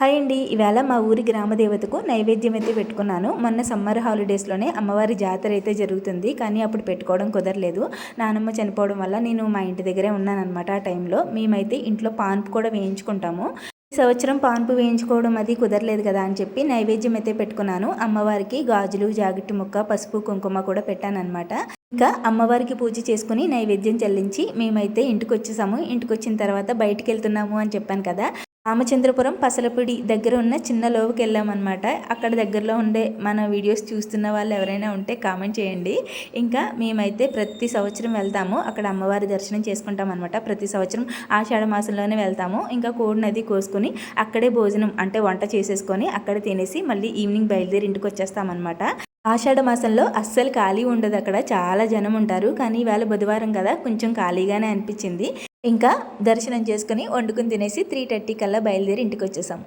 Hi అండి. ఇవాళ మా ఊరి గ్రామదేవతకు నైవేద్యం అయితే పెట్టుకున్నాను. మొన్న సమ్మర్ హాలిడేస్లోనే అమ్మవారి జాతర అయితే జరుగుతుంది. కానీ అప్పుడు పెట్టుకోవడం కుదరలేదు. నానమ్మ చనిపోవడం వల్ల నేను మా ఇంటి దగ్గరే ఉన్నానన్నమాట ఆ టైంలో. మేమైతే ఇంట్లో పాన్పు కూడా వేయించుకుంటాము. ఈ సంవత్సరం పాన్పు వేయించుకోవడం అది కుదరలేదు కదా అని చెప్పి నైవేద్యం అయితే పెట్టుకున్నాను. అమ్మవారికి గాజులు జాకెట్టు ముక్క పసుపు కుంకుమ కూడా పెట్టానన్నమాట. ఇంకా అమ్మవారికి పూజ చేసుకుని నైవేద్యం చెల్లించి మేమైతే ఇంటికి వచ్చేసాము ఇంటికి వచ్చిన తర్వాత బయటికి వెళ్తున్నాము అని చెప్పాను కదా. రామచంద్రపురం పసలపూడి దగ్గర ఉన్న చిన్న లోవుకి వెళ్ళామన్నమాట. అక్కడ దగ్గరలో ఉండే మన వీడియోస్ చూస్తున్న వాళ్ళు ఎవరైనా ఉంటే కామెంట్ చేయండి. ఇంకా మేమైతే ప్రతి సంవత్సరం వెళ్తాము. అక్కడ అమ్మవారి దర్శనం చేసుకుంటాం అనమాట ప్రతి సంవత్సరం ఆషాఢ మాసంలోనే వెళ్తాము. ఇంకా కోడి నది కోసుకొని అక్కడే భోజనం అంటే వంట చేసేసుకొని అక్కడ తినేసి మళ్ళీ ఈవినింగ్ బయలుదేరి ఇంటికి వచ్చేస్తామన్నమాట. ఆషాఢ మాసంలో అస్సలు ఖాళీ ఉండదు అక్కడ. చాలా జనం ఉంటారు. కానీ ఇవాళ బుధవారం కదా. కొంచెం ఖాళీగానే అనిపించింది. ఇంకా దర్శనం చేసుకుని వండుకుని తినేసి త్రీ థర్టీ కల్లా బయలుదేరి ఇంటికి వచ్చేసాం